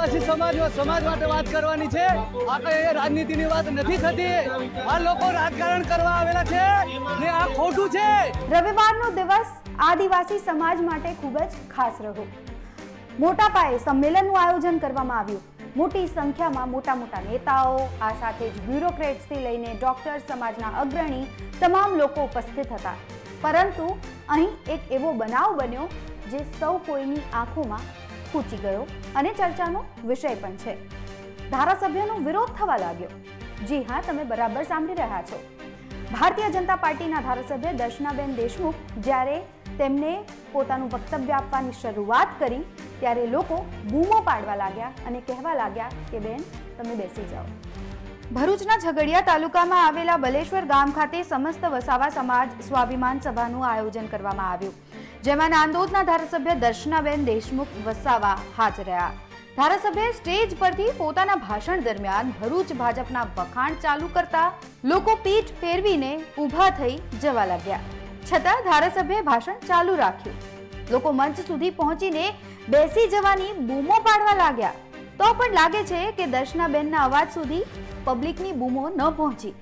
આદિવાસી સમાજ સમાજ માટે વાત કરવાની છે. આ કઈ રાજનીતિની વાત નથી થતી. આ લોકો રાજકારણ કરવા આવેલા છે ને આ ખોટું છે. રવિવારનો દિવસ આદિવાસી સમાજ માટે ખૂબ જ ખાસ રહ્યો. મોટા પાયે સંમેલનનું આયોજન કરવામાં આવ્યું. મોટી સંખ્યામાં મોટા મોટા નેતાઓ, આ સાથે જ બ્યુરોક્રેટ્સથી લઈને ડોક્ટર સમાજના અગ્રણી, તમામ લોકો ઉપસ્થિત હતા. પરંતુ અહીં એક એવો બનાવ બન્યો જે સૌ કોઈની આંખોમાં ખૂચી ગયો. અને ચર્ચાનો વિષય પણ છે. ધારાસભ્યનો વિરોધ થવા લાગ્યો. જી હા, તમે બરાબર સાંભળી રહ્યા છો. ભારતીય જનતા પાર્ટીના ધારાસભ્ય દર્શનાબેન દેશમુખ જ્યારે તેમને પોતાનું વક્તવ્ય આપવાની શરૂઆત કરી, ત્યારે લોકો બૂમો પાડવા લાગ્યા અને કહેવા લાગ્યા કે, બેન, તમે બેસી જાઓ. ભરૂચના ઝઘડિયા તાલુકામાં આવેલા બલેશ્વર ગામ ખાતે સમસ્ત વસાવા સમાજ સ્વાભિમાન સભાનું આયોજન કરવામાં આવ્યું, જેમાં નાંદોદના ધારાસભ્ય દર્શનાબેન દેશમુખ વસાવા હાજર રહ્યા. ધારાસભ્ય સ્ટેજ પરથી પોતાના ભાષણ દરમિયાન ભરૂચ ભાજપના વખાણ ચાલુ કરતા લોકો પીઠ ફેરવીને ઊભા થઈ જવા લાગ્યા. છતાં ધારાસભ્યએ ભાષણ ચાલુ રાખ્યું. લોકો મંચ સુધી પહોંચીને બેસી જવાની બૂમો પાડવા લાગ્યા. તો પણ લાગે છે કે દર્શનાબેનના અવાજ સુધી પબ્લિકની બૂમો ન પહોંચી.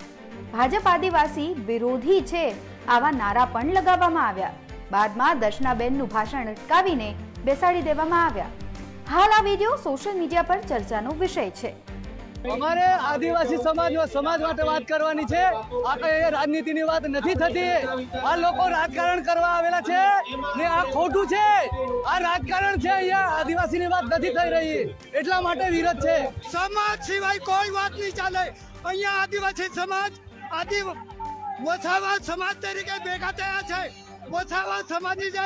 ભાજપ આદિવાસી વિરોધી છે આવા નારા પણ લગાવવામાં આવ્યા. બાદમાં દર્શનાબેનનું ભાષણ અટકાવીને બેસાડી દેવામાં આવ્યા. હાલ આ વીડિયો સોશિયલ મીડિયા પર ચર્ચાનો વિષય છે. અમારે આદિવાસી સમાજ સમાજ માટે વાત કરવાની છે. આ કઈ રાજનીતિની વાત નથી થતી. આ લોકો રાજકારણ કરવા આવેલા છે ને આ ખોટું છે. આ રાજકારણ છે, અહીંયા આદિવાસીની વાત નથી થઈ રહી. એટલા માટે વિરોધ છે. સમાજ સિવાય કોઈ વાત નહીં ચાલે. અહીંયા આદિવાસી સમાજ, આદિ વસાવા સમાજ તરીકે ભેગા થયા છે. વસાવા સમાજની જે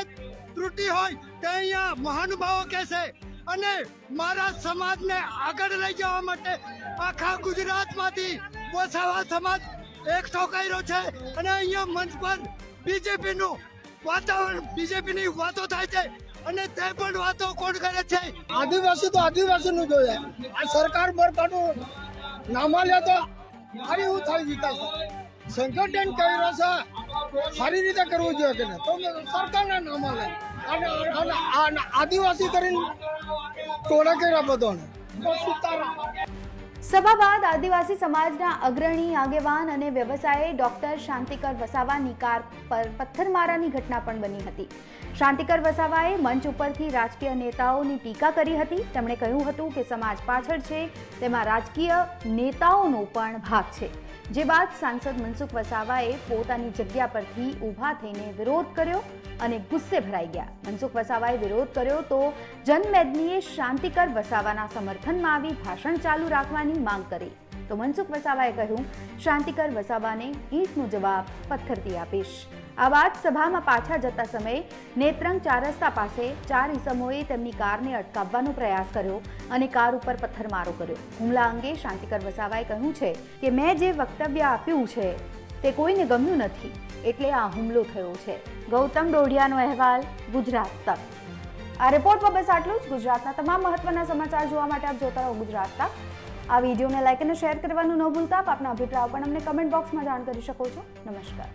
ત્રુટિ હોય તે અહીંયા મહાનુભાવો કહેશે. અને મારા સમાજને આગળ લઈ જવા માટે આખા ગુજરાતમાંથી વસાવા સમાજ એકઠો કર્યો છે. અને અહીંયા મંચ પર બીજેપીનું વાતાવરણ, બીજેપીની વાતો થાય છે અને તે પણ વાતો કોણ કરે છે? આદિવાસી તો આદિવાસીનું જોઈએ. આ સરકાર બરકાનું નામા લે તો ફરી હું થાય વિકાસ. સંગઠન કર્યો છે સારી રીતે કરવું જોઈએ કે તો સરકારના નામા લે અને આદિવાસી કરીને ટોળા કર્યા બધાને તો સીતારામ સભા બાદ આદિવાસી સમાજના અગ્રણી આગેવાન અને વ્યવસાયી ડોક્ટર શાંતિકર વસાવાની કાર પર પથ્થરમારાની ઘટના પણ બની હતી. શાંતિકર વસાવાએ મંચ ઉપરથી રાજકીય નેતાઓની ટીકા કરી હતી. તેમણે કહ્યું હતું કે સમાજ પાછળ છે, તેમાં રાજકીય નેતાઓનો પણ ભાગ છે. જે બાદ સાંસદ મનસુખ વસાવાએ પોતાની જગ્યા પરથી ઊભા થઈને વિરોધ કર્યો અને ગુસ્સે ભરાઈ ગયા. મનસુખ વસાવાએ વિરોધ કર્યો તો જનમેદનીએ શાંતિકર વસાવાના સમર્થનમાં આવી ભાષણ ચાલુ રાખવાની માંગ કરી. તો મનસુખ વસાવાએ કહ્યું, શાંતિકર વસાવાને ઈંટનો જવાબ પથ્થરથી આપીશ. આ વાત સભામાં પાછા જતા સમયે નેત્રંગ ચાર પાસે ચાર ઇસમોએ તેમની કારને અટકાવવાનો પ્રયાસ કર્યો અને કાર ઉપર પથ્થરમારો કર્યો. હુમલા અંગે શાંતિકર વસાવાએ કહ્યું છે કે, મેં જે વક્તવ્ય આપ્યું છે, તે કોઈને ગમ્યું નથી. એટલે આ હુમલો થયો છે. ગૌતમ ડોઢિયાનો અહેવાલ ગુજરાત તક. આ રિપોર્ટમાં બસ આટલું જ. ગુજરાતના તમામ મહત્વના સમાચાર જોવા માટે આપ જોતા રહો ગુજરાત તક. આ વિડીયોને લાઈક અને શેર કરવાનું ન ભૂલતા આપ આપના અભિપ્રાયો પણ અમને કમેન્ટ બોક્સમાં જાણ કરી શકો છો. નમસ્કાર.